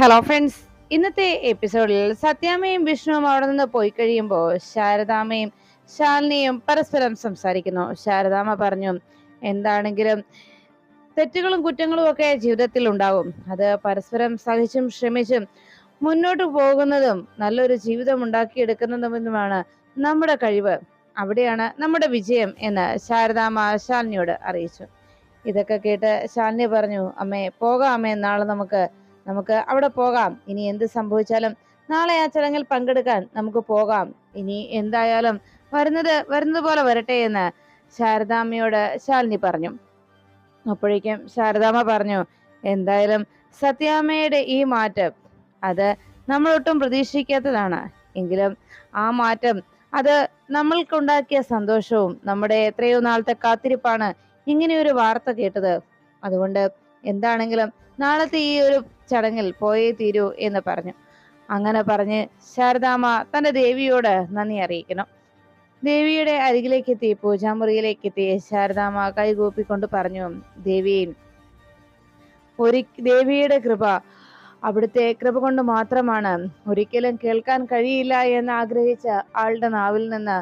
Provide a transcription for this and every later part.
Hello friends ഇന്നത്തെ എപ്പിസോഡിൽ സത്യാമ്മയും വിഷ്ണുവും അവിടെ നിന്ന് പോയി കഴിയുമ്പോൾ ശാരദാമ്മയും ശാലിനിയും പരസ്പരം സംസാരിക്കുന്നു. ശാരദാമ്മ പറഞ്ഞു എന്താണെങ്കിലും തെറ്റുകളും കുറ്റങ്ങളും ഒക്കെ ജീവിതത്തിൽ ഉണ്ടാവും. അത് പരസ്പരം സഹിച്ചും ശ്രമിച്ചും മുന്നോട്ട് പോകുന്നതും നല്ലൊരു ജീവിതം ഉണ്ടാക്കിയെടുക്കുന്നതുമെന്നുമാണ് നമ്മുടെ കഴിവ്. അവിടെയാണ് നമ്മുടെ വിജയം എന്ന് ശാരദാമ്മ ശാലിനിയോട് അറിയിച്ചു. ഇതൊക്കെ കേട്ട് ശാലിനി പറഞ്ഞു അമ്മേ പോകാം അമ്മേ നാളെ നമുക്ക് നമുക്ക് അവിടെ പോകാം. ഇനി എന്ത് സംഭവിച്ചാലും നാളെ ആ ചടങ്ങിൽ പങ്കെടുക്കാൻ നമുക്ക് പോകാം. ഇനി എന്തായാലും വരുന്നത് വരുന്നത് പോലെ വരട്ടെ എന്ന് ശാരദാമ്മയോട് ശാലിനി പറഞ്ഞു. അപ്പോഴേക്കും ശാരദാമ്മ പറഞ്ഞു എന്തായാലും സത്യാമ്മയുടെ ഈ മാറ്റം അത് നമ്മളൊട്ടും പ്രതീക്ഷിക്കാത്തതാണ്. എങ്കിലും ആ മാറ്റം അത് നമ്മൾക്കുണ്ടാക്കിയ സന്തോഷവും നമ്മുടെ എത്രയോ നാളത്തെ കാത്തിരിപ്പാണ് ഇങ്ങനെ ഒരു വാർത്ത കേട്ടത്. അതുകൊണ്ട് എന്താണെങ്കിലും നാളത്തെ ഈ ഒരു ചടങ്ങിൽ പോയേ തീരൂ എന്ന് പറഞ്ഞു. അങ്ങനെ പറഞ്ഞ് ശാരദാമ്മ തന്റെ ദേവിയോട് നന്ദി അറിയിക്കണം. ദേവിയുടെ അരികിലേക്ക് എത്തി പൂജാമുറിയിലേക്ക് എത്തി ശാരദാമ്മ കൈകൂപ്പിക്കൊണ്ട് പറഞ്ഞു ദേവി ഒരി ദേവിയുടെ കൃപ അവിടുത്തെ കൃപ കൊണ്ട് മാത്രമാണ്. ഒരിക്കലും കേൾക്കാൻ കഴിയില്ല എന്ന് ആഗ്രഹിച്ച ആളുടെ നാവിൽ നിന്ന്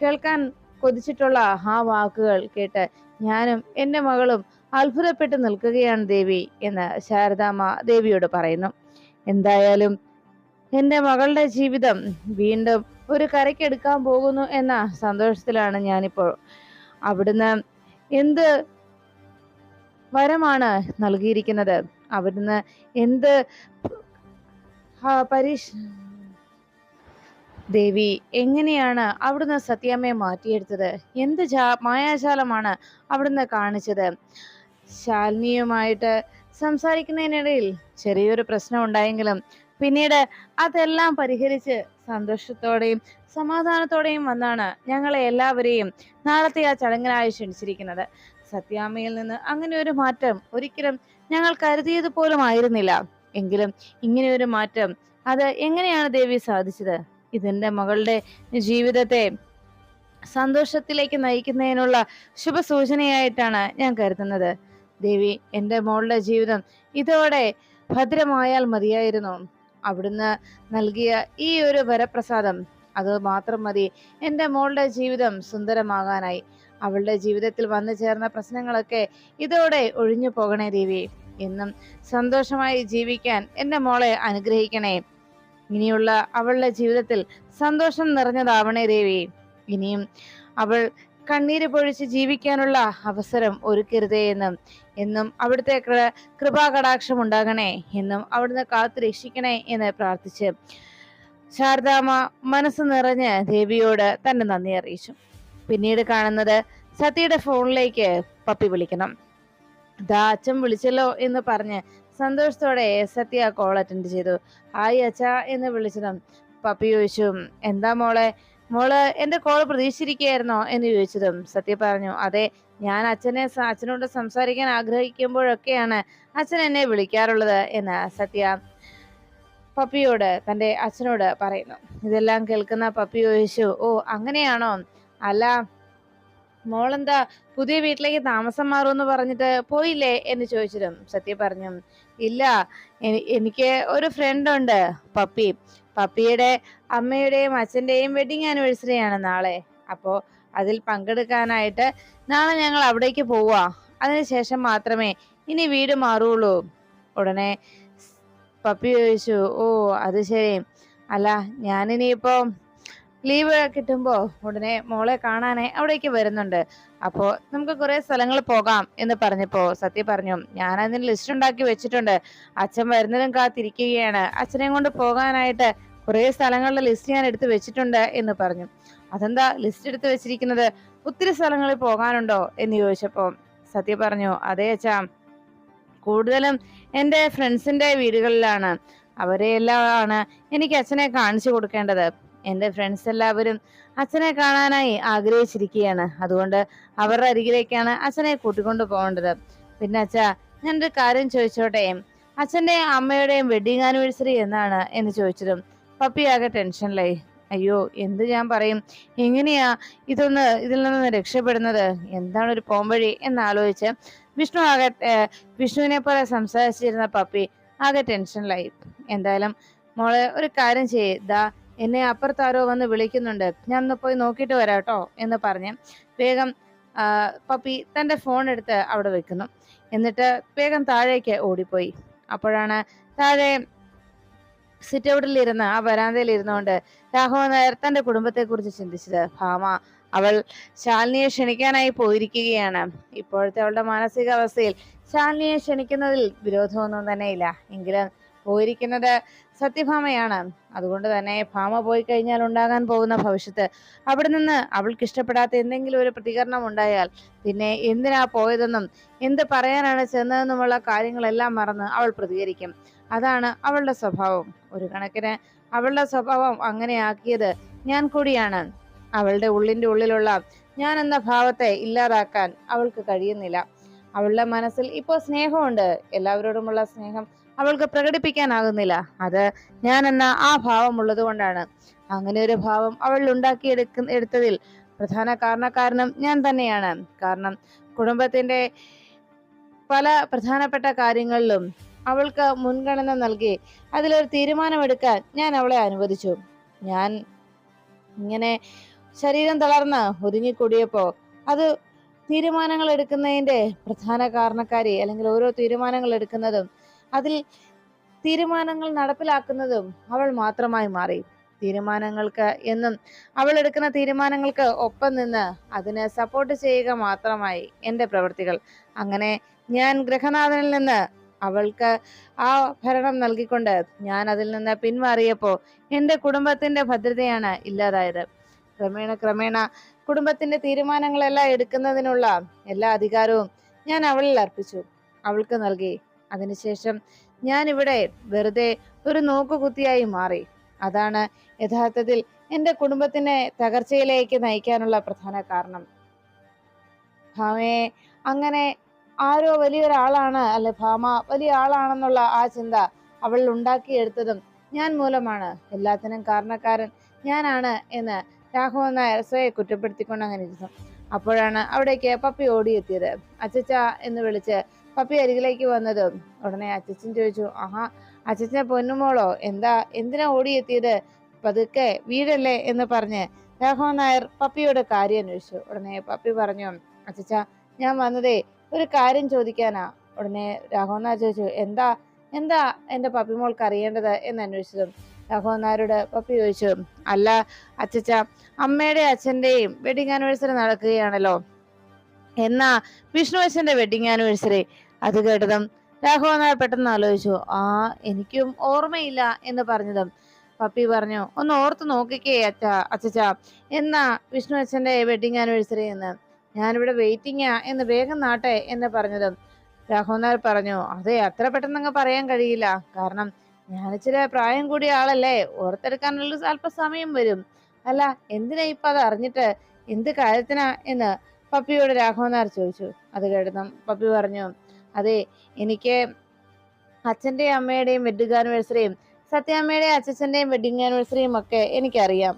കേൾക്കാൻ കൊതിച്ചിട്ടുള്ള ആ വാക്കുകൾ കേട്ട് ഞാനും എന്റെ മകളും അത്ഭുതപ്പെട്ട് നിൽക്കുകയാണ് ദേവി എന്ന് ശാരദാമ്മ ദേവിയോട് പറയുന്നു. എന്തായാലും എന്റെ മകളുടെ ജീവിതം വീണ്ടും ഒരു കരയ്ക്കെടുക്കാൻ പോകുന്നു എന്ന സന്തോഷത്തിലാണ് ഞാനിപ്പോൾ. അവിടുന്ന് എന്ത് വരമാണ് നൽകിയിരിക്കുന്നത്? അവിടുന്ന് എന്ത് പരീക്ഷ ദേവി എങ്ങനെയാണ് അവിടുന്ന് സത്യാമ്മയെ മാറ്റിയെടുത്തത്? എന്ത് മായാജാലമാണ് അവിടുന്ന് കാണിച്ചത്? ശാലിനിയുമായിട്ട് സംസാരിക്കുന്നതിനിടയിൽ ചെറിയൊരു പ്രശ്നം ഉണ്ടായെങ്കിലും പിന്നീട് അതെല്ലാം പരിഹരിച്ച് സന്തോഷത്തോടെയും സമാധാനത്തോടെയും വന്നാണ് ഞങ്ങളെ എല്ലാവരെയും നാളത്തെ ആ ചടങ്ങിനായി ക്ഷണിച്ചിരിക്കുന്നത്. സത്യാമ്മയിൽ നിന്ന് അങ്ങനെ ഒരു മാറ്റം ഒരിക്കലും ഞങ്ങൾ കരുതിയത് പോലും ആയിരുന്നില്ല. എങ്കിലും ഇങ്ങനെ ഒരു മാറ്റം അത് എങ്ങനെയാണ് ദേവി സാധിച്ചത്? ഇതിന്റെ മകളുടെ ജീവിതത്തെ സന്തോഷത്തിലേക്ക് നയിക്കുന്നതിനുള്ള ശുഭസൂചനയായിട്ടാണ് ഞാൻ കരുതുന്നത്. ദേവി എന്റെ മോളുടെ ജീവിതം ഇതോടെ ഭദ്രമായാൽ മതിയായിരുന്നു. അവിടുന്ന് നൽകിയ ഈ ഒരു വരപ്രസാദം അത് മാത്രം മതി. എന്റെ മോളുടെ ജീവിതം സുന്ദരമാകാനായി. അവളുടെ ജീവിതത്തിൽ വന്നു ചേർന്ന പ്രശ്നങ്ങളൊക്കെ ഇതോടെ ഒഴിഞ്ഞു പോകണേ ദേവി. എന്നും സന്തോഷമായി ജീവിക്കാൻ എന്റെ മോളെ അനുഗ്രഹിക്കണേ. ഇനിയുള്ള അവളുടെ ജീവിതത്തിൽ സന്തോഷം നിറഞ്ഞതാവണേ ദേവി. ഇനിയും അവൾ കണ്ണീര് പൊഴിച്ച് ജീവിക്കാനുള്ള അവസരം ഒരുക്കരുതേ എന്നും എന്നും അവിടുത്തെ കൃപാകടാക്ഷം ഉണ്ടാകണേ എന്നും അവിടുന്ന് കാത്തു രക്ഷിക്കണേ എന്ന് പ്രാർത്ഥിച്ച് ശാരദാമ്മ മനസ്സ് നിറഞ്ഞ് ദേവിയോട് തന്നെ നന്ദി അറിയിച്ചു. പിന്നീട് കാണുന്നത് സതിയുടെ ഫോണിലേക്ക് പപ്പി വിളിക്കണം. ദാ അച്ഛൻ വിളിച്ചല്ലോ എന്ന് പറഞ്ഞ് സന്തോഷത്തോടെ സത്യ കോൾ അറ്റൻഡ് ചെയ്തു. ആയി അച്ഛ എന്ന് വിളിച്ചതും പപ്പി ചോദിച്ചു എന്താ മോളെ? മോൾ എന്റെ കോൾ പ്രതീക്ഷിച്ചിരിക്കുകയായിരുന്നോ എന്ന് ചോദിച്ചതും സത്യ പറഞ്ഞു. അതെ ഞാൻ അച്ഛനെ അച്ഛനോട് സംസാരിക്കാൻ ആഗ്രഹിക്കുമ്പോഴൊക്കെയാണ് അച്ഛൻ എന്നെ വിളിക്കാറുള്ളത് എന്ന് സത്യ പപ്പിയോട് തന്റെ അച്ഛനോട് പറയുന്നു. ഇതെല്ലാം കേൾക്കുന്ന പപ്പി ചോദിച്ചു ഓ അങ്ങനെയാണോ? അല്ല മോളെന്താ പുതിയ വീട്ടിലേക്ക് താമസം മാറുമെന്ന് പറഞ്ഞിട്ട് പോയില്ലേ? എന്ന് ചോദിച്ചതും സത്യ പറഞ്ഞു ഇല്ല എനിക്ക് ഒരു ഫ്രണ്ട് ഉണ്ട് പപ്പി. പപ്പിയുടെ അമ്മയുടെയും അച്ഛന്റെയും വെഡിങ് ആനിവേഴ്സറി ആണ് നാളെ. അപ്പോൾ അതിൽ പങ്കെടുക്കാനായിട്ട് നാളെ ഞങ്ങൾ അവിടേക്ക് പോവാ. അതിനുശേഷം മാത്രമേ ഇനി വീട് മാറുള്ളൂ. ഉടനെ പപ്പി ചോദിച്ചു ഓ അത് ശരി. അല്ല ഞാനിനിയിപ്പോ ലീവ് കിട്ടുമ്പോൾ ഉടനെ മോളെ കാണാനേ അവിടേക്ക് വരുന്നുണ്ട്. അപ്പോൾ നമുക്ക് കുറെ സ്ഥലങ്ങൾ പോകാം എന്ന് പറഞ്ഞപ്പോൾ സത്യ പറഞ്ഞു ഞാൻ അതിന് ലിസ്റ്റ് ഉണ്ടാക്കി വെച്ചിട്ടുണ്ട്. അച്ഛൻ വരുന്നതും കാത്തിരിക്കുകയാണ്. അച്ഛനെ കൊണ്ട് പോകാനായിട്ട് കുറെ സ്ഥലങ്ങളുടെ ലിസ്റ്റ് ഞാൻ എടുത്തു വെച്ചിട്ടുണ്ട് എന്ന് പറഞ്ഞു. അതെന്താ ലിസ്റ്റ് എടുത്ത് വെച്ചിരിക്കുന്നത്? ഒത്തിരി സ്ഥലങ്ങളിൽ പോകാനുണ്ടോ എന്ന് ചോദിച്ചപ്പോ സത്യ പറഞ്ഞു അതെ അച്ഛാ കൂടുതലും എന്റെ ഫ്രണ്ട്സിന്റെ വീടുകളിലാണ്. അവരെ എല്ലാം ആണ് എനിക്ക് അച്ഛനെ കാണിച്ചു കൊടുക്കേണ്ടത്. എന്റെ ഫ്രണ്ട്സ് എല്ലാവരും അച്ഛനെ കാണാനായി ആഗ്രഹിച്ചിരിക്കുകയാണ്. അതുകൊണ്ട് അവരുടെ അരികിലേക്കാണ് അച്ഛനെ കൂട്ടിക്കൊണ്ടു പോകേണ്ടത്. പിന്നെ അച്ഛ ഞാനൊരു കാര്യം ചോദിച്ചോട്ടെ? അച്ഛന്റെ അമ്മയുടെയും വെഡിങ് ആനിവേഴ്സറി എന്നാണ് എന്ന് ചോദിച്ചതും പപ്പി ആകെ ടെൻഷനിലായി അയ്യോ എന്ത് ഞാൻ പറയും? എങ്ങനെയാ ഇതൊന്ന് ഇതിൽ നിന്ന് രക്ഷപ്പെടുന്നത്? എന്താണ് ഒരു പോംവഴി എന്നാലോചിച്ച് വിഷ്ണു ആകെ വിഷ്ണുവിനെ പോലെ സംസാരിച്ചിരുന്ന പപ്പി ആകെ ടെൻഷനിലായി എന്തായാലും മോളെ ഒരു കാര്യം ചെയ്താ എന്നെ അപ്പുറത്താരോ വന്ന് വിളിക്കുന്നുണ്ട്. ഞാൻ ഒന്ന് പോയി നോക്കിയിട്ട് വരാം കേട്ടോ എന്ന് പറഞ്ഞ് വേഗം പപ്പി തന്റെ ഫോൺ എടുത്ത് അവിടെ വെക്കുന്നു. എന്നിട്ട് വേഗം താഴേക്ക് ഓടിപ്പോയി. അപ്പോഴാണ് താഴെ സിറ്റ് ഔട്ടിൽ ഇരുന്ന് ആ വരാന്തയിൽ ഇരുന്നുകൊണ്ട് രാഘവൻ നായർ തന്റെ കുടുംബത്തെക്കുറിച്ച് ചിന്തിച്ചത്. ഭാമ അവൾ ശാലിനിയെ ക്ഷണിക്കാനായി പോയിരിക്കുകയാണ്. ഇപ്പോഴത്തെ അവളുടെ മാനസികാവസ്ഥയിൽ ശാലിനിയെ ക്ഷണിക്കുന്നതിൽ വിരോധമൊന്നും തന്നെയില്ല. എങ്കിലും പോയിരിക്കുന്നത് സത്യഭാമയാണ്. അതുകൊണ്ട് തന്നെ ഭാമ പോയി കഴിഞ്ഞാൽ ഉണ്ടാകാൻ പോകുന്ന ഭവിഷ്യത്ത്. അവിടെ നിന്ന് അവൾക്ക് ഇഷ്ടപ്പെടാത്ത എന്തെങ്കിലും ഒരു പ്രതികരണം ഉണ്ടായാൽ പിന്നെ എന്തിനാ പോയതെന്നും എന്ത് പറയാനാണ് ചെന്നതെന്നുമുള്ള കാര്യങ്ങളെല്ലാം മറന്ന് അവൾ പ്രതികരിക്കും. അതാണ് അവളുടെ സ്വഭാവം. ഒരു കണക്കിന് അവളുടെ സ്വഭാവം അങ്ങനെയാക്കിയത് ഞാൻ കൂടിയാണ്. അവളുടെ ഉള്ളിന്റെ ഉള്ളിലുള്ള ഞാൻ എന്ന ഭാവത്തെ ഇല്ലാതാക്കാൻ അവൾക്ക് കഴിയുന്നില്ല. അവളുടെ മനസ്സിൽ ഇപ്പോൾ സ്നേഹമുണ്ട്. എല്ലാവരോടുമുള്ള സ്നേഹം അവൾക്ക് പ്രകടിപ്പിക്കാനാകുന്നില്ല. അത് ഞാൻ എന്ന ആ ഭാവം ഉള്ളത് കൊണ്ടാണ് അങ്ങനെ ഒരു ഭാവം അവൾ ഉണ്ടാക്കിയെടുക്ക എടുത്തതിൽ പ്രധാന കാരണക്കാരനും ഞാൻ തന്നെയാണ്. കാരണം കുടുംബത്തിന്റെ പല പ്രധാനപ്പെട്ട കാര്യങ്ങളിലും അവൾക്ക് മുൻഗണന നൽകി അതിലൊരു തീരുമാനമെടുക്കാൻ ഞാൻ അവളെ അനുവദിച്ചു. ഞാൻ ഇങ്ങനെ ശരീരം തളർന്ന് ഒതുങ്ങിക്കൂടിയപ്പോ അത് തീരുമാനങ്ങൾ എടുക്കുന്നതിന്റെ പ്രധാന കാരണക്കാരി അല്ലെങ്കിൽ ഓരോ തീരുമാനങ്ങൾ എടുക്കുന്നതും അതിൽ തീരുമാനങ്ങൾ നടപ്പിലാക്കുന്നതും അവൾ മാത്രമായി മാറി. തീരുമാനങ്ങൾക്ക് എന്നും അവൾ എടുക്കുന്ന തീരുമാനങ്ങൾക്ക് ഒപ്പം നിന്ന് അതിനെ സപ്പോർട്ട് ചെയ്യുക മാത്രമായി എന്റെ പ്രവൃത്തികൾ അങ്ങനെ ഞാൻ ഗ്രഹനാഥനിൽ നിന്ന് അവൾക്ക് ആ ഭരണം നൽകിക്കൊണ്ട് ഞാൻ അതിൽ നിന്ന് പിന്മാറിയപ്പോൾ എന്റെ കുടുംബത്തിന്റെ ഭദ്രതയാണ് ഇല്ലാതായത്. ക്രമേണ ക്രമേണ കുടുംബത്തിന്റെ തീരുമാനങ്ങളെല്ലാം എടുക്കുന്നതിനുള്ള എല്ലാ അധികാരവും ഞാൻ അവളിൽ അർപ്പിച്ചു. അവൾക്ക് നൽകി. അതിനുശേഷം ഞാൻ ഇവിടെ വെറുതെ ഒരു നോക്കുകുത്തിയായി മാറി. അതാണ് യഥാർത്ഥത്തിൽ എന്റെ കുടുംബത്തിനെ തകർച്ചയിലേക്ക് നയിക്കാനുള്ള പ്രധാന കാരണം. ഭാമയെ അങ്ങനെ ആരോ വലിയൊരാളാണ് അല്ലെ ഭാമ വലിയ ആളാണെന്നുള്ള ആ ചിന്ത അവൾ ഉണ്ടാക്കിയെടുത്തതും ഞാൻ മൂലമാണ്. എല്ലാത്തിനും കാരണക്കാരൻ ഞാനാണ് എന്ന് രാഘവൻ നായർ സ്വയെ കുറ്റപ്പെടുത്തിക്കൊണ്ട് അങ്ങനെ ഇരുന്നു. അപ്പോഴാണ് അവിടേക്ക് പപ്പി ഓടിയെത്തിയത്. അച്ചച്ച എന്ന് വിളിച്ച് പപ്പി അരികിലേക്ക് വന്നത്. ഉടനെ അച്ചച്ചൻ ചോദിച്ചു ആഹാ അച്ചച്ചനെ പൊന്നുമോളോ എന്താ എന്തിനാ ഓടിയെത്തിയത്? പതുക്കെ വീടല്ലേ എന്ന് പറഞ്ഞ് രാഘവൻ നായർ പപ്പിയോട് കാര്യം അന്വേഷിച്ചു. ഉടനെ പപ്പി പറഞ്ഞു അച്ചച്ച ഞാൻ വന്നതേ ഒരു കാര്യം ചോദിക്കാനാ. ഉടനെ രാഘവൻ നായർ ചോദിച്ചു എന്താ എന്താ എന്റെ പപ്പിമോൾക്ക് അറിയേണ്ടത്? എന്ന് അന്വേഷിച്ചതും രാഘവൻ നായരോട് പപ്പി ചോദിച്ചു അല്ല അച്ചച്ച അമ്മയുടെ അച്ഛന്റെയും വെഡിങ് ആനിവേഴ്സറി നടക്കുകയാണല്ലോ. എന്നാ വിഷ്ണു അച്ഛന്റെ വെഡിങ് ആനിവേഴ്സറി അത് കേട്ടതും രാഘവൻ നായർ പെട്ടെന്ന് ആലോചിച്ചു ആ എനിക്കും ഓർമ്മയില്ല എന്ന് പറഞ്ഞതും. പപ്പി പറഞ്ഞു ഒന്ന് ഓർത്ത് നോക്കിക്കേ അച്ഛ അച്ചച്ച എന്നാ വിഷ്ണു അച്ഛന്റെ വെഡിങ് ആനിവേഴ്സറി എന്ന്. ഞാനിവിടെ വെയിറ്റിംഗാ എന്ന് വേഗം നാട്ടെ എന്ന് പറഞ്ഞതും. രാഘവൻ നായർ പറഞ്ഞു അതെ അത്ര പെട്ടെന്ന് അങ്ങ് പറയാൻ കഴിയില്ല. കാരണം ഞാൻ ഇച്ചിരി പ്രായം കൂടിയ ആളല്ലേ. ഓർത്തെടുക്കാനുള്ള അല്പ സമയം വരും. അല്ല എന്തിനാ ഇപ്പം അത് അറിഞ്ഞിട്ട്? എന്ത് കാര്യത്തിനാ? എന്ന് പപ്പിയോട് രാഘവൻ ചോദിച്ചു. അത് കേട്ടതും പപ്പി പറഞ്ഞു അതെ എനിക്ക് അച്ഛന്റെയും അമ്മയുടെയും വെഡിങ് ആനിവേഴ്സറിയും സത്യാമ്മയുടെയും അച്ഛച്ചന്റെയും വെഡിങ് ആനിവേഴ്സറിയും ഒക്കെ എനിക്കറിയാം.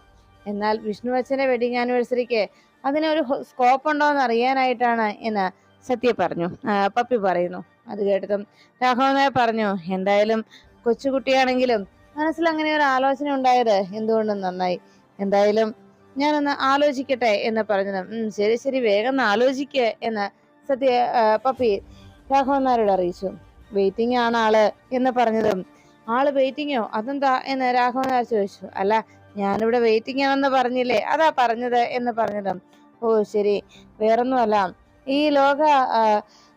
എന്നാൽ വിഷ്ണു അച്ഛന്റെ വെഡിങ് ആനിവേഴ്സറിക്ക് അതിനൊരു സ്കോപ്പ് ഉണ്ടോ എന്ന് അറിയാനായിട്ടാണ് എന്ന് സത്യ പറഞ്ഞു. പപ്പി പറയുന്നു. അത് കേട്ടതും രാഘവൻ നായർ പറഞ്ഞു എന്തായാലും കൊച്ചുകുട്ടിയാണെങ്കിലും മനസ്സിൽ അങ്ങനെ ഒരു ആലോചന ഉണ്ടായത് എന്തുകൊണ്ടും നന്നായി. എന്തായാലും ഞാനൊന്ന് ആലോചിക്കട്ടെ എന്ന് പറഞ്ഞതും ശരി ശരി വേഗം ആലോചിക്കേ ആലോചിക്കുക എന്ന് സത്യ പപ്പി രാഘവൻ നായരോട് അറിയിച്ചു. വെയിറ്റിംഗ് ആണ് ആൾ എന്ന് പറഞ്ഞതും. ആൾ വെയിറ്റിങ്ങോ അതെന്താ എന്ന് രാഘവൻ ചോദിച്ചു. അല്ല ഞാനിവിടെ വെയിറ്റിംഗ് ആണെന്ന് പറഞ്ഞില്ലേ? അതാ പറഞ്ഞത് എന്ന് പറഞ്ഞതും. ഓ ശരി. വേറൊന്നുമല്ല. ഈ ലോക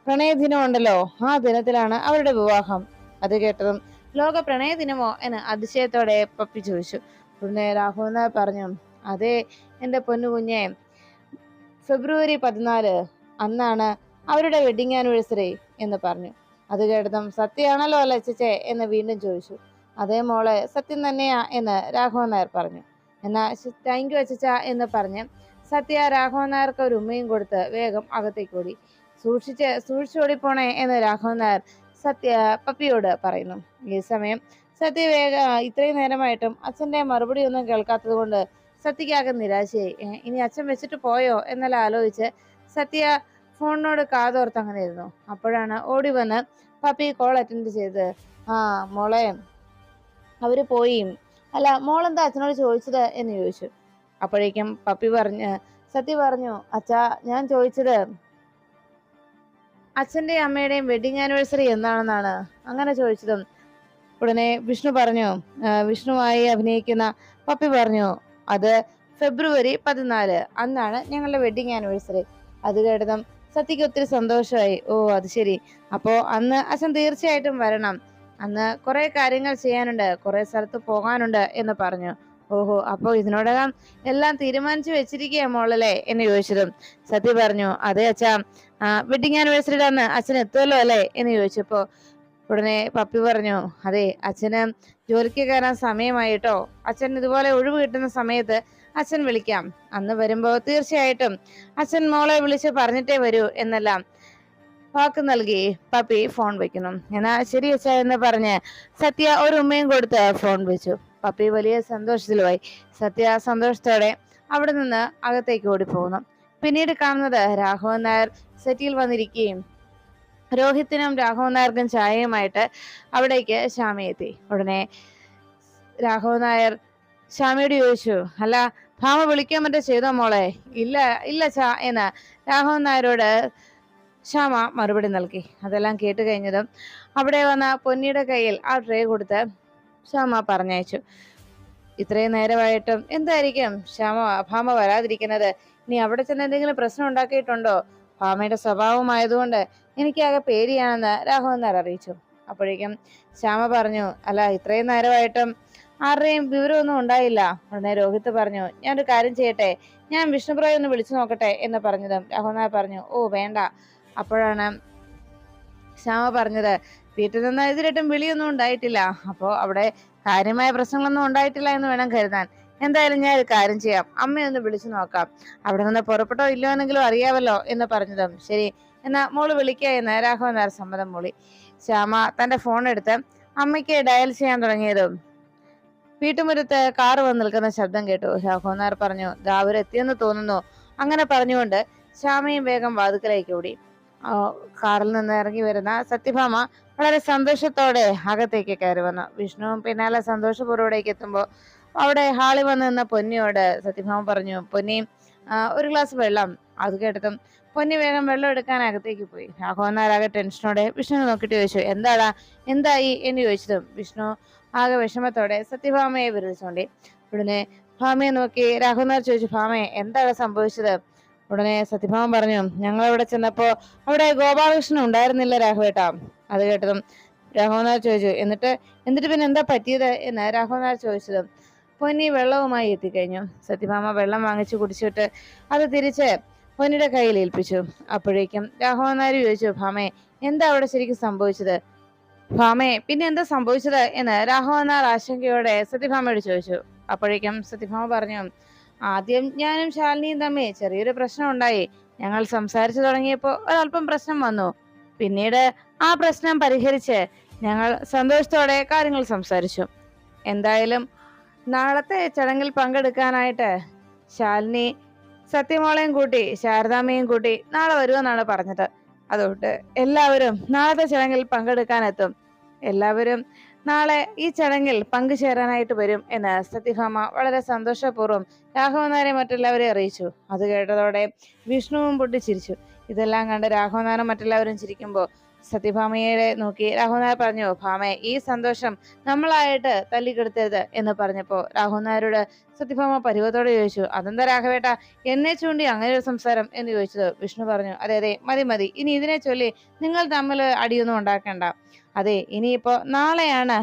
പ്രണയ ദിനം ഉണ്ടല്ലോ. ആ ദിനത്തിലാണ് അവരുടെ വിവാഹം. അത് കേട്ടതും ലോക പ്രണയ ദിനമോ എന്ന് അതിശയത്തോടെ പപ്പി ചോദിച്ചു. ഉടനെ രാഘവൻ പറഞ്ഞു അതെ എന്റെ പൊന്നു കുഞ്ഞേ. ഫെബ്രുവരി പതിനാല് അന്നാണ് അവരുടെ വെഡിങ് ആനിവേഴ്സറി എന്ന് പറഞ്ഞു. അത് കേട്ടതും സത്യമാണല്ലോ ലച്ചച്ചേ എന്ന് വീണ്ടും ചോദിച്ചു. അതേ മോളെ സത്യം തന്നെയാ എന്ന് രാഘവൻ നായർ പറഞ്ഞു. എന്നാ താങ്ക് യു അച്ചച്ച എന്ന് പറഞ്ഞ് സത്യ രാഘവൻ നായർക്ക് ഒരു ഉമ്മയും കൊടുത്ത് വേഗം അകത്തേക്ക് ഓടി. സൂക്ഷിച്ച് സൂക്ഷിച്ചോടിപ്പോണേ എന്ന് രാഘവൻ നായർ സത്യ പപ്പിയോട് പറയുന്നു. ഈ സമയം സത്യ വേഗ ഇത്രയും നേരമായിട്ടും അച്ഛന്റെ മറുപടി ഒന്നും കേൾക്കാത്തത് കൊണ്ട് സത്യക്കാകെ നിരാശയായി. ഇനി അച്ഛൻ വെച്ചിട്ട് പോയോ? എന്നെല്ലാം ആലോചിച്ച് സത്യ ഫോണിനോട് കാതോർത്ത് അങ്ങനെ ഇരുന്നു. അപ്പോഴാണ് ഓടി വന്ന് പപ്പി കോൾ അറ്റൻഡ് ചെയ്ത് ആ മോളെ അവർ പോയി. അല്ല മോളെന്താ അച്ഛനോട് ചോദിച്ചത്? എന്ന് ചോദിച്ചു. അപ്പോഴേക്കും പപ്പി പറഞ്ഞ് സത്യ പറഞ്ഞു അച്ഛാ ഞാൻ ചോദിച്ചത് അച്ഛന്റെയും അമ്മയുടെയും വെഡിങ് ആനിവേഴ്സറി എന്താണെന്നാണ്. അങ്ങനെ ചോദിച്ചതും ഉടനെ വിഷ്ണു പറഞ്ഞു "ആ, വിഷ്ണുവായി അഭിനയിക്കുന്ന പപ്പി പറഞ്ഞു അത് ഫെബ്രുവരി പതിനാല് അന്നാണ് ഞങ്ങളുടെ വെഡിങ് ആനിവേഴ്സറി അത് കേട്ടതും സത്യക്ക് ഒത്തിരി സന്തോഷമായി ഓ അത് ശരി. അപ്പോ അന്ന് അച്ഛൻ തീർച്ചയായിട്ടും വരണം. അന്ന് കുറെ കാര്യങ്ങൾ ചെയ്യാനുണ്ട്. കുറെ സ്ഥലത്ത് പോകാനുണ്ട് എന്ന് പറഞ്ഞു. ഓഹോ അപ്പോ ഇതിനോടകം എല്ലാം തീരുമാനിച്ചു വെച്ചിരിക്കുക മോളല്ലേ എന്ന് ചോദിച്ചതും. സത്യ പറഞ്ഞു അതെ അച്ഛാ. വെഡിങ് ആനിവേഴ്സറിയുടെ അന്ന് അച്ഛൻ എത്തുമല്ലോ അല്ലേ? എന്ന് ചോദിച്ചപ്പോ ഉടനെ പപ്പി പറഞ്ഞു അതെ അച്ഛന് ജോലിക്ക് കയറാൻ സമയമായിട്ടോ അച്ഛൻ ഇതുപോലെ ഒഴിവ് കിട്ടുന്ന സമയത്ത് അച്ഛൻ വിളിക്കാം. അന്ന് വരുമ്പോ തീർച്ചയായിട്ടും അച്ഛൻ മോളെ വിളിച്ച് പറഞ്ഞിട്ടേ വരൂ എന്നെല്ലാം വാക്ക് നൽകി പപ്പി ഫോൺ വെക്കുന്നു. എന്നാ ശരി അച്ഛ എന്ന് പറഞ്ഞ് സത്യ ഒരു ഉമ്മയും കൊടുത്ത് ഫോൺ വെച്ചു. പപ്പി വലിയ സന്തോഷത്തിലുമായി സത്യ സന്തോഷത്തോടെ അവിടെ നിന്ന് അകത്തേക്ക് ഓടിപ്പോകുന്നു. പിന്നീട് കാണുന്നത് രാഘവൻ നായർ സെറ്റിയിൽ വന്നിരിക്കുകയും രോഹിത്തിനും രാഘവൻ നായർക്കും ചായയുമായിട്ട് അവിടേക്ക് ശ്യാമയെത്തി. ഉടനെ രാഘവൻ നായർ ശ്യാമയോട് ചോദിച്ചു അല്ല ഭാമ വിളിക്കാൻ മറ്റേ ചെയ്തോ മോളെ? ഇല്ല ഇല്ല ചാ എന്ന് രാഘവൻ നായരോട് ശ്യാമ മറുപടി നൽകി. അതെല്ലാം കേട്ട് കഴിഞ്ഞതും അവിടെ വന്ന പൊന്നിയുടെ കയ്യിൽ ആ ട്രേ കൊടുത്ത് ശ്യാമ പറഞ്ഞയച്ചു. ഇത്രയും നേരമായിട്ടും എന്തായിരിക്കും? ശ്യാമ ഭാമ വരാതിരിക്കുന്നത്? ഇനി അവിടെ ചെന്ന് എന്തെങ്കിലും പ്രശ്നം ഉണ്ടാക്കിയിട്ടുണ്ടോ? ഭാമയുടെ സ്വഭാവമായതുകൊണ്ട് എനിക്കാകെ പേടിയാണെന്ന് രാഘവൻ നായർ അറിയിച്ചു. അപ്പോഴേക്കും ശ്യാമ പറഞ്ഞു അല്ല ഇത്രയും നേരമായിട്ടും ആരുടെയും വിവരമൊന്നും ഉണ്ടായില്ല. ഉടനെ രോഹിത് പറഞ്ഞു ഞാനൊരു കാര്യം ചെയ്യട്ടെ? ഞാൻ വിഷ്ണുപ്രായ ഒന്ന് വിളിച്ചു നോക്കട്ടെ? എന്ന് പറഞ്ഞതും നായർ പറഞ്ഞു ഓ വേണ്ട. അപ്പോഴാണ് ശ്യാമ പറഞ്ഞത് വീട്ടിൽ നിന്ന് ഇതിലിട്ടും വിളിയൊന്നും ഉണ്ടായിട്ടില്ല. അപ്പോൾ അവിടെ കാര്യമായ പ്രശ്നങ്ങളൊന്നും ഉണ്ടായിട്ടില്ല എന്ന് വേണം കരുതാൻ. എന്തായാലും ഞാൻ ഒരു കാര്യം ചെയ്യാം. അമ്മയൊന്ന് വിളിച്ചു നോക്കാം. അവിടെ നിന്ന് പുറപ്പെട്ടോ ഇല്ലോ എന്നെങ്കിലും അറിയാമല്ലോ എന്ന് പറഞ്ഞതും. ശരി. എന്നാ മോൾ വിളിക്കുക എന്ന് രാഘവൻ നായർ സമ്മതം മൂളി. ശ്യാമ തന്റെ ഫോൺ എടുത്ത് അമ്മയ്ക്ക് ഡയൽ ചെയ്യാൻ തുടങ്ങിയതും വീട്ടുമുറ്റത്ത് കാറ് വന്ന് നിൽക്കുന്ന ശബ്ദം കേട്ടു. രാഘവൻ പറഞ്ഞു ദാ അവരെത്തിയെന്ന് തോന്നുന്നു. അങ്ങനെ പറഞ്ഞുകൊണ്ട് ശ്യാമയും വേഗം വാതുക്കലേക്ക് ഓടി. കാറിൽ നിന്ന് ഇറങ്ങി വരുന്ന സത്യഭാമ വളരെ സന്തോഷത്തോടെ അകത്തേക്ക് കയറി വന്നു. വിഷ്ണുവും പിന്നാലെ സന്തോഷപൂർവടേക്ക് എത്തുമ്പോൾ അവിടെ ഹാളിൽ വന്ന് നിന്ന പൊന്നിയോട് സത്യഭാമ പറഞ്ഞു പൊന്നി ഒരു ഗ്ലാസ് വെള്ളം. അത് കേട്ടതും പൊന്നി വേഗം വെള്ളം എടുക്കാൻ അകത്തേക്ക് പോയി. ആകെ ടെൻഷനോടെ വിഷ്ണു നോക്കിയിട്ട് ചോദിച്ചു എന്താടാ? എന്തായി? എന്ന് ചോദിച്ചതും വിഷ്ണു ആകെ വിഷമത്തോടെ സത്യഭാമയെ വിരലിച്ചോണ്ടി ഉടനെ ഭാമയെ നോക്കി രാഘുനാർ ചോദിച്ചു ഭാമയെ എന്താണ് സംഭവിച്ചത്? ഉടനെ സത്യഭാമം പറഞ്ഞു ഞങ്ങൾ അവിടെ ചെന്നപ്പോ അവിടെ ഗോപാലകൃഷ്ണൻ ഉണ്ടായിരുന്നില്ല രാഘവേട്ടാ. അത് കേട്ടതും രാഘവനാർ ചോദിച്ചു എന്നിട്ട് എന്നിട്ട് പിന്നെ എന്താ പറ്റിയത്? എന്ന് രാഘവനാർ ചോദിച്ചത് ചോദിച്ചതും പൊന്നി വെള്ളവുമായി എത്തിക്കഴിഞ്ഞു. സത്യഭാമ വെള്ളം വാങ്ങിച്ചു കുടിച്ചിട്ട് അത് തിരിച്ച് പൊന്നിയുടെ കയ്യിൽ ഏൽപ്പിച്ചു. അപ്പോഴേക്കും രാഘവനാർ ചോദിച്ചു ഭാമേ എന്താ അവിടെ ശരിക്കും സംഭവിച്ചത്? ഭാമേ പിന്നെ എന്താ സംഭവിച്ചത് എന്ന് രാഘവൻ നായർ ആശങ്കയോടെ സത്യഭാമയോട് ചോദിച്ചു. അപ്പോഴേക്കും സത്യഭാമ പറഞ്ഞു ആദ്യം ഞാനും ശാലിനിയും തമ്മിൽ ചെറിയൊരു പ്രശ്നം ഉണ്ടായി. ഞങ്ങൾ സംസാരിച്ചു തുടങ്ങിയപ്പോൾ ഒരല്പം പ്രശ്നം വന്നു. പിന്നീട് ആ പ്രശ്നം പരിഹരിച്ച് ഞങ്ങൾ സന്തോഷത്തോടെ കാര്യങ്ങൾ സംസാരിച്ചു. എന്തായാലും നാളത്തെ ചടങ്ങിൽ പങ്കെടുക്കാനായിട്ട് ശാലിനി സത്യമോളെയും കൂട്ടി ശാരദാമ്മയും കൂട്ടി നാളെ വരുമെന്നാണ് പറഞ്ഞത്. അതുകൊണ്ട് എല്ലാവരും നാളത്തെ ചടങ്ങിൽ പങ്കെടുക്കാനെത്തും. എല്ലാവരും നാളെ ഈ ചടങ്ങിൽ പങ്കുചേരാനായിട്ട് വരും എന്ന് സത്യഭാമ വളരെ സന്തോഷപൂർവം രാഘവനാരെ മറ്റുള്ളവരെ അറിയിച്ചു. അത് കേട്ടതോടെ വിഷ്ണുവും പൊട്ടിച്ചിരിച്ചു ഇതെല്ലാം കണ്ട് രാഘവനാരം മറ്റെല്ലാവരും ചിരിക്കുമ്പോൾ സത്യഭാമയെ നോക്കി രാഹുനാർ നായർ പറഞ്ഞു ഭാമയെ ഈ സന്തോഷം നമ്മളായിട്ട് തല്ലിക്കെടുത്തരുത് എന്ന് പറഞ്ഞപ്പോ രാഘവൻ നായരോട് സത്യഭാമ പരിവത്തോടെ ചോദിച്ചു അതെന്താ രാഘവേട്ട എന്നെ ചൂണ്ടി അങ്ങനെ ഒരു സംസാരം? എന്ന് ചോദിച്ചത് വിഷ്ണു പറഞ്ഞു അതെ അതെ മതി മതി ഇനി ഇതിനെ ചൊല്ലി നിങ്ങൾ തമ്മിൽ അടിയൊന്നും ഉണ്ടാക്കേണ്ട. അതെ ഇനിയിപ്പോ നാളെയാണ്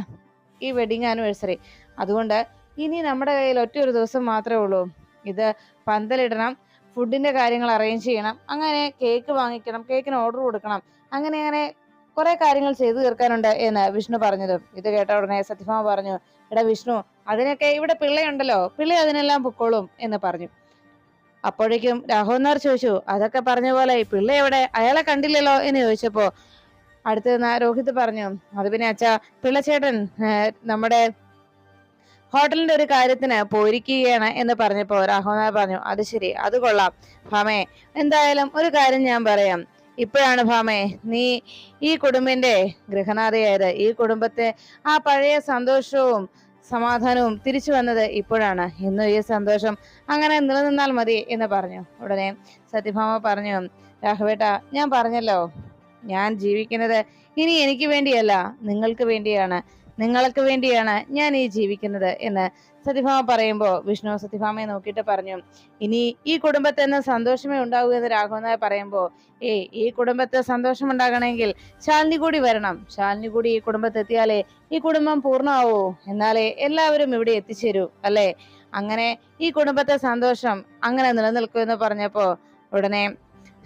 ഈ വെഡിങ് ആനിവേഴ്സറി അതുകൊണ്ട് ഇനി നമ്മുടെ കയ്യിൽ ഒറ്റ ഒരു ദിവസം മാത്രമേ ഉള്ളൂ. ഇത് പന്തലിടണം ഫുഡിന്റെ കാര്യങ്ങൾ അറേഞ്ച് ചെയ്യണം അങ്ങനെ കേക്ക് വാങ്ങിക്കണം കേക്കിന് ഓർഡർ കൊടുക്കണം അങ്ങനെ അങ്ങനെ കുറെ കാര്യങ്ങൾ ചെയ്തു തീർക്കാനുണ്ട് എന്ന് വിഷ്ണു പറഞ്ഞത്. ഇത് കേട്ട ഉടനെ സത്യഭാമ പറഞ്ഞു എടാ വിഷ്ണു അതിനൊക്കെ ഇവിടെ പിള്ളയുണ്ടല്ലോ പിള്ളി അതിനെല്ലാം പൊക്കോളും എന്ന് പറഞ്ഞു. അപ്പോഴേക്കും നായർ ചോദിച്ചു അതൊക്കെ പറഞ്ഞ പോലെ പിള്ള എവിടെ? അയാളെ കണ്ടില്ലല്ലോ? എന്ന് ചോദിച്ചപ്പോ അടുത്ത് രോഹിത് പറഞ്ഞു അത് പിന്നെ അച്ഛാ പിള്ളച്ചേട്ടൻ നമ്മുടെ ഹോട്ടലിന്റെ ഒരു കാര്യത്തിന് പോയിരിക്കുകയാണ് എന്ന് പറഞ്ഞപ്പോ രാഹുനാർ പറഞ്ഞു അത് ശരി അത് കൊള്ളാം. ഭാമേ എന്തായാലും ഒരു കാര്യം ഞാൻ പറയാം. ഇപ്പോഴാണ് ഭാമേ നീ ഈ കുടുംബിന്റെ ഗൃഹനാഥയായത്. ഈ കുടുംബത്തെ ആ പഴയ സന്തോഷവും സമാധാനവും തിരിച്ചു വന്നത് ഇപ്പോഴാണ്. ഇന്നും ഈ സന്തോഷം അങ്ങനെ നിലനിന്നാൽ മതി എന്ന് പറഞ്ഞു. ഉടനെ സത്യഭാമ പറഞ്ഞു രാഘവേട്ട ഞാൻ പറഞ്ഞല്ലോ ഞാൻ ജീവിക്കുന്നത് ഇനി എനിക്ക് വേണ്ടിയല്ല നിങ്ങൾക്ക് വേണ്ടിയാണ്. നിങ്ങൾക്ക് വേണ്ടിയാണ് ഞാൻ ഈ ജീവിക്കുന്നത് എന്ന് സത്യഭാമ പറയുമ്പോൾ വിഷ്ണു സത്യഭാമയെ നോക്കിയിട്ട് പറഞ്ഞു ഇനി ഈ കുടുംബത്തിൽ നിന്ന് സന്തോഷമേ ഉണ്ടാകൂ എന്ന് രാഘവനായ പറയുമ്പോൾ ഏ ഈ കുടുംബത്തെ സന്തോഷം ഉണ്ടാകണമെങ്കിൽ ശാലിനി കൂടി വരണം. ശാലിനി കൂടി ഈ കുടുംബത്തെത്തിയാലേ ഈ കുടുംബം പൂർണമാവൂ. എന്നാലേ എല്ലാവരും ഇവിടെ എത്തിച്ചേരൂ അല്ലേ? അങ്ങനെ ഈ കുടുംബത്തെ സന്തോഷം അങ്ങനെ നിലനിൽക്കൂ എന്ന് പറഞ്ഞപ്പോ ഉടനെ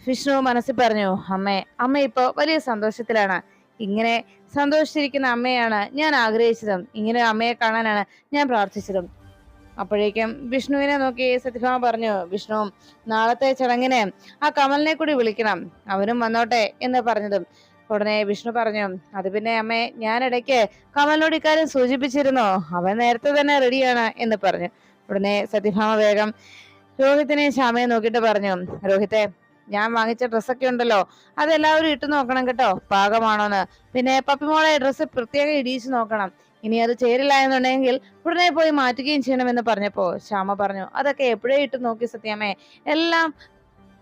വിഷ്ണു മനസ്സിൽ പറഞ്ഞു അമ്മേ അമ്മ ഇപ്പോ വലിയ സന്തോഷത്തിലാണ്. ഇങ്ങനെ സന്തോഷിച്ചിരിക്കുന്ന അമ്മയാണ് ഞാൻ ആഗ്രഹിച്ചതും. ഇങ്ങനെ അമ്മയെ കാണാനാണ് ഞാൻ പ്രാർത്ഥിച്ചതും. അപ്പോഴേക്കും വിഷ്ണുവിനെ നോക്കി സത്യഭാമ പറഞ്ഞു വിഷ്ണു നാളത്തെ ചടങ്ങിന് ആ കമലിനെ കൂടി വിളിക്കണം. അവനും വന്നോട്ടെ എന്ന് പറഞ്ഞതും. ഉടനെ വിഷ്ണു പറഞ്ഞു അത് പിന്നെ അമ്മേ ഞാൻ ഇടയ്ക്ക് കമലിനോട് ഇക്കാര്യം സൂചിപ്പിച്ചിരുന്നോ. അവൻ നേരത്തെ തന്നെ റെഡിയാണ് എന്ന് പറഞ്ഞു. ഉടനെ സത്യഭാമ വേഗം രോഹിത്തിനെ ശ്യാമയെ നോക്കിയിട്ട് പറഞ്ഞു രോഹിത്തെ ഞാൻ വാങ്ങിച്ച ഡ്രസ്സൊക്കെ ഉണ്ടല്ലോ അതെല്ലാവരും ഇട്ട് നോക്കണം കേട്ടോ പാകമാണോന്ന്. പിന്നെ പപ്പിമോളെ ഡ്രസ്സ് പ്രത്യേകം ഇടിയിച്ച് നോക്കണം. ഇനി അത് ചേരില്ല എന്നുണ്ടെങ്കിൽ ഉടനെ പോയി മാറ്റുകയും ചെയ്യണമെന്ന് പറഞ്ഞപ്പോ ശ്യാമ പറഞ്ഞു അതൊക്കെ എപ്പോഴേ ഇട്ട് നോക്കി സത്യാമ്മേ? എല്ലാം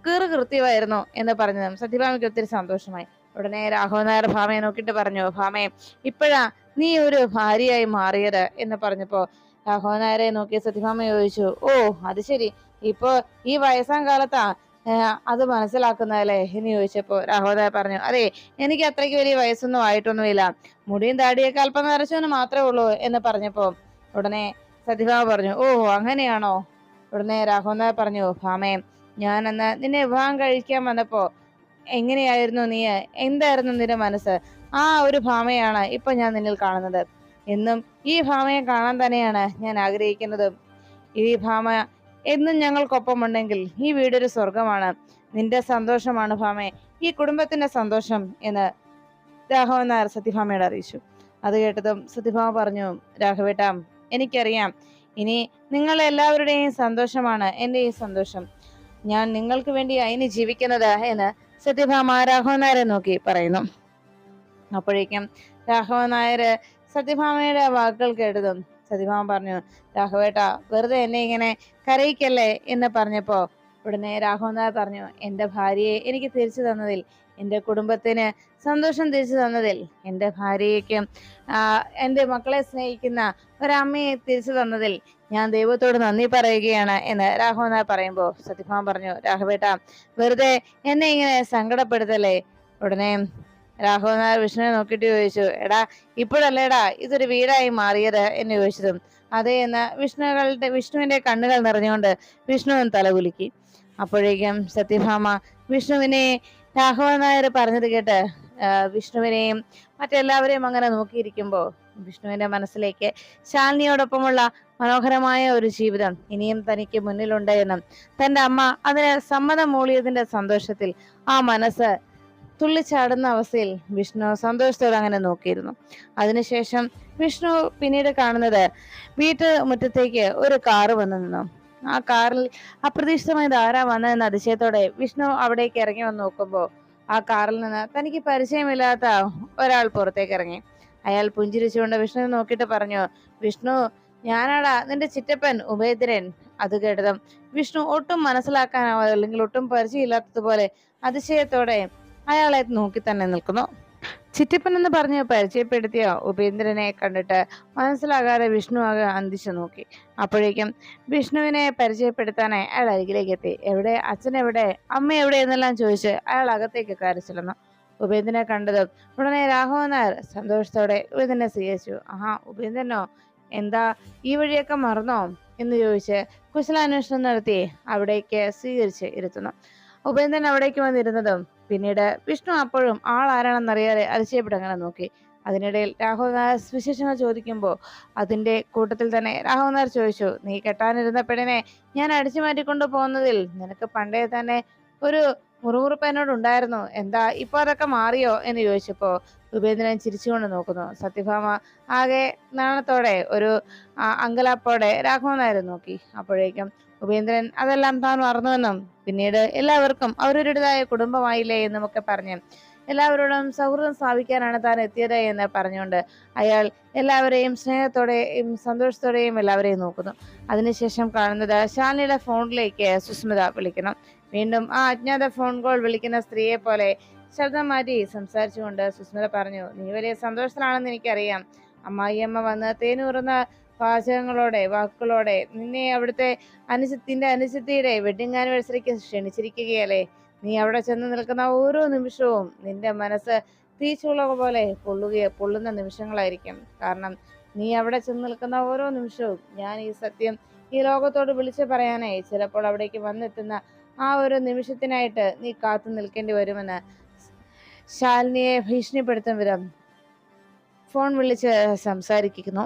കീറ് കൃത്യമായിരുന്നു എന്ന് പറഞ്ഞതും സത്യഭാമയ്ക്ക് ഒത്തിരി സന്തോഷമായി. ഉടനെ രാഘവൻ നായർ ഭാമയെ നോക്കിയിട്ട് പറഞ്ഞു ഭാമയെ ഇപ്പോഴാ നീ ഒരു ഭാര്യയായി മാറിയത് എന്ന് പറഞ്ഞപ്പോ രാഘവൻ നായരെ നോക്കി സത്യഭാമ ചോദിച്ചു ഓ അത് ശരി. ഇപ്പോ ഈ വയസ്സാം കാലത്താ അത് മനസ്സിലാക്കുന്നതല്ലേ എന്ന് ചോദിച്ചപ്പോ രാഹോദയ പറഞ്ഞു അതെ എനിക്ക് അത്രയ്ക്ക് വലിയ വയസ്സൊന്നും ആയിട്ടൊന്നുമില്ല. മുടിയും താടിയൊക്കെ അല്പം നിറച്ചവന് മാത്രമേ ഉള്ളൂ എന്ന് പറഞ്ഞപ്പോൾ ഉടനെ സത്യഭാമ പറഞ്ഞു ഓ അങ്ങനെയാണോ? ഉടനെ രാഹോദയ പറഞ്ഞു ഭാമേ ഞാൻ അന്ന് നിന്നെ വിവാഹം കഴിക്കാൻ വന്നപ്പോൾ എങ്ങനെയായിരുന്നു നീ? എന്തായിരുന്നു നിന്റെ മനസ്സ്? ആ ഒരു ഭാമയാണ് ഇപ്പൊ ഞാൻ നിന്നിൽ കാണുന്നത്. എന്നും ഈ ഭാമയെ കാണാൻ തന്നെയാണ് ഞാൻ ആഗ്രഹിക്കുന്നതും. ഈ ഭാമ എന്നും ഞങ്ങൾക്കൊപ്പമുണ്ടെങ്കിൽ ഈ വീടൊരു സ്വർഗമാണ് നിന്റെ സന്തോഷമാണ് ഭാമേ. ഈ കുടുംബത്തിന്റെ സന്തോഷം എന്ന് രാഘവൻ നായർ സത്യഭാമയോട് അറിയിച്ചു. അത് കേട്ടതും സത്യഭാമ പറഞ്ഞു രാഘവേട്ട എനിക്കറിയാം. ഇനി നിങ്ങൾ എല്ലാവരുടെയും സന്തോഷമാണ് എന്റെ ഈ സന്തോഷം. ഞാൻ നിങ്ങൾക്ക് വേണ്ടി അതിന് ജീവിക്കുന്നത് എന്ന് സത്യഭാമ രാഘവൻ നായരെ നോക്കി പറയുന്നു. അപ്പോഴേക്കും രാഘവൻ നായര് സത്യഭാമയുടെ വാക്കുകൾ കേട്ടതും സത്യഭാമ പറഞ്ഞു രാഘവേട്ട വെറുതെ എന്നെ ഇങ്ങനെ കരയിക്കല്ലേ? എന്ന് പറഞ്ഞപ്പോ ഉടനെ രാഘവൻ പറഞ്ഞു എന്റെ ഭാര്യയെ എനിക്ക് തിരിച്ചു തന്നതിൽ എന്റെ കുടുംബത്തിന് സന്തോഷം തിരിച്ചു തന്നതിൽ എന്റെ ഭാര്യയ്ക്കും എന്റെ മക്കളെ സ്നേഹിക്കുന്ന ഒരമ്മയെ തിരിച്ചു തന്നതിൽ ഞാൻ ദൈവത്തോട് നന്ദി പറയുകയാണ്. എന്ന് രാഘവൻ പറയുമ്പോൾ സത്യഭാമൻ പറഞ്ഞു രാഘവേട്ട വെറുതെ എന്നെ ഇങ്ങനെ സങ്കടപ്പെടുത്തല്ലേ? ഉടനെ രാഘവൻ നായർ വിഷ്ണുവിനെ നോക്കിയിട്ട് ചോദിച്ചു എടാ ഇപ്പോഴല്ലേടാ ഇതൊരു വീടായി മാറിയത്? എന്ന് ചോദിച്ചതും. അതെ എന്ന് വിഷ്ണുകളുടെ വിഷ്ണുവിന്റെ കണ്ണുകൾ നിറഞ്ഞുകൊണ്ട് വിഷ്ണുവൻ തലകുലുക്കി അപ്പോഴേക്കും സത്യഭാമ വിഷ്ണുവിനെ രാഘവൻ നായർ പറഞ്ഞത് കേട്ട് വിഷ്ണുവിനെയും മറ്റെല്ലാവരെയും അങ്ങനെ നോക്കിയിരിക്കുമ്പോൾ വിഷ്ണുവിന്റെ മനസ്സിലേക്ക് ശാലിനിയോടൊപ്പമുള്ള മനോഹരമായ ഒരു ജീവിതം ഇനിയും തനിക്ക് മുന്നിലുണ്ട് എന്നും തന്റെ അമ്മ അതിന് സമ്മതം മൂളിയതിന്റെ സന്തോഷത്തിൽ ആ മനസ്സ് തുള്ളിച്ചാടുന്ന അവസ്ഥയിൽ വിഷ്ണു സന്തോഷത്തോടെ അങ്ങനെ നോക്കിയിരുന്നു. അതിനുശേഷം വിഷ്ണു പിന്നീട് കാണുന്നത് വീട്ടു മുറ്റത്തേക്ക് ഒരു കാറ് വന്നു നിന്നു. ആ കാറിൽ അപ്രതീക്ഷിതമായി ധാരാ വന്നതെന്ന അതിശയത്തോടെ വിഷ്ണു അവിടേക്ക് ഇറങ്ങി വന്ന് നോക്കുമ്പോൾ ആ കാറിൽ നിന്ന് തനിക്ക് പരിചയമില്ലാത്ത ഒരാൾ പുറത്തേക്ക് ഇറങ്ങി. അയാൾ പുഞ്ചിരിച്ചുകൊണ്ട് വിഷ്ണുവിനെ നോക്കിയിട്ട് പറഞ്ഞു വിഷ്ണു ഞാനാടാ നിന്റെ ചിറ്റപ്പൻ ഉഭയദ്രൻ അത് കേട്ടതും വിഷ്ണു ഒട്ടും മനസ്സിലാക്കാനാവാതെ അല്ലെങ്കിൽ ഒട്ടും പരിചയമില്ലാത്തതുപോലെ അതിശയത്തോടെ അയാളെ നോക്കി തന്നെ നിൽക്കുന്നു. ചിറ്റപ്പൻ എന്ന് പറഞ്ഞ് പരിചയപ്പെടുത്തിയ ഉപേന്ദ്രനെ കണ്ടിട്ട് മനസ്സിലാകാതെ വിഷ്ണു ആകെ അന്തിച്ചു നോക്കി. അപ്പോഴേക്കും വിഷ്ണുവിനെ പരിചയപ്പെടുത്താനായി അയാൾ അരികിലേക്ക് എത്തി എവിടെ? അച്ഛൻ എവിടെ? അമ്മ എവിടെ? എന്നെല്ലാം ചോദിച്ച് അയാൾ അകത്തേക്ക് കയറി ഉപേന്ദ്രനെ കണ്ടതും ഉടനെ രാഘവൻ നായർ. സന്തോഷത്തോടെ ഉപേന്ദ്രനെ സ്വീകരിച്ചു. ആഹാ ഉപേന്ദ്രനോ? എന്താ ഈ വഴിയൊക്കെ മറന്നോ? എന്ന് ചോദിച്ച് കുശലാന്വേഷണം നടത്തി അവിടേക്ക് സ്വീകരിച്ച് ഇരുത്തുന്നു. ഉപേന്ദ്രൻ അവിടേക്ക് വന്നിരുന്നതും പിന്നീട് വിഷ്ണു അപ്പോഴും ആൾ ആരാണെന്നറിയാതെ അതിശയപ്പെട്ടങ്ങനെ നോക്കി. അതിനിടയിൽ നായർ വിശേഷങ്ങൾ ചോദിക്കുമ്പോൾ അതിന്റെ കൂട്ടത്തിൽ തന്നെ നായർ ചോദിച്ചു നീ കെട്ടാനിരുന്ന പെണ്ണിനെ ഞാൻ അടിച്ചു മാറ്റിക്കൊണ്ടു പോകുന്നതിൽ നിനക്ക് പണ്ടേ തന്നെ ഒരു മുറുമുറുപ്പ് ഉണ്ടായിരുന്നു. എന്താ ഇപ്പോൾ അതൊക്കെ മാറിയോ? എന്ന് ചോദിച്ചപ്പോൾ ഉപേന്ദ്രൻ ചിരിച്ചുകൊണ്ട് നോക്കുന്നു. സത്യഭാമ ആകെ നാണത്തോടെ ഒരു അങ്കലാപ്പോടെ രാഘവൻ നായർ നോക്കി. അപ്പോഴേക്കും ഉപേന്ദ്രൻ അതെല്ലാം താൻ മറന്നുവെന്നും പിന്നീട് എല്ലാവർക്കും അവരവരുടേതായ കുടുംബമായില്ലേ എന്നുമൊക്കെ പറഞ്ഞു എല്ലാവരോടും സൗഹൃദം സ്ഥാപിക്കാനാണ് താൻ എത്തിയത് എന്ന് പറഞ്ഞുകൊണ്ട് അയാൾ എല്ലാവരെയും സ്നേഹത്തോടെയും സന്തോഷത്തോടെയും എല്ലാവരെയും നോക്കുന്നു. അതിനുശേഷം കാണുന്നത് ശാലിനിയുടെ ഫോണിലേക്ക് സുസ്മിത വിളിക്കണം വീണ്ടും ആ അജ്ഞാത ഫോൺ കോൾ വിളിക്കുന്ന സ്ത്രീയെ പോലെ ശബ്ദം മാറ്റി സംസാരിച്ചുകൊണ്ട് സുസ്മിത പറഞ്ഞു നീ വലിയ സന്തോഷത്തിലാണെന്ന് എനിക്കറിയാം. അമ്മായിയമ്മ വന്ന് തേനൂറുന്ന വാചകങ്ങളോടെ വാക്കുകളോടെ നിന്നെ അവിടുത്തെ അനുജത്തിന്റെ അനുജത്തിയുടെ വെഡിങ് ആനിവേഴ്സറിക്ക് ക്ഷണിച്ചിരിക്കുകയല്ലേ? നീ അവിടെ ചെന്ന് നിൽക്കുന്ന ഓരോ നിമിഷവും നിന്റെ മനസ്സ് തീച്ചുള്ള പോലെ പൊള്ളുക പൊള്ളുന്ന നിമിഷങ്ങളായിരിക്കും. കാരണം നീ അവിടെ ചെന്ന് നിൽക്കുന്ന ഓരോ നിമിഷവും ഞാൻ ഈ സത്യം ഈ ലോകത്തോട് വിളിച്ചു പറയാനായി ചിലപ്പോൾ അവിടേക്ക് വന്നെത്തുന്ന ആ ഒരു നിമിഷത്തിനായിട്ട് നീ കാത്തു നിൽക്കേണ്ടി വരുമെന്ന് ശാലിനിയെ ഭീഷണിപ്പെടുത്തും വിധം ഫോൺ വിളിച്ച് സംസാരിക്കുന്നു.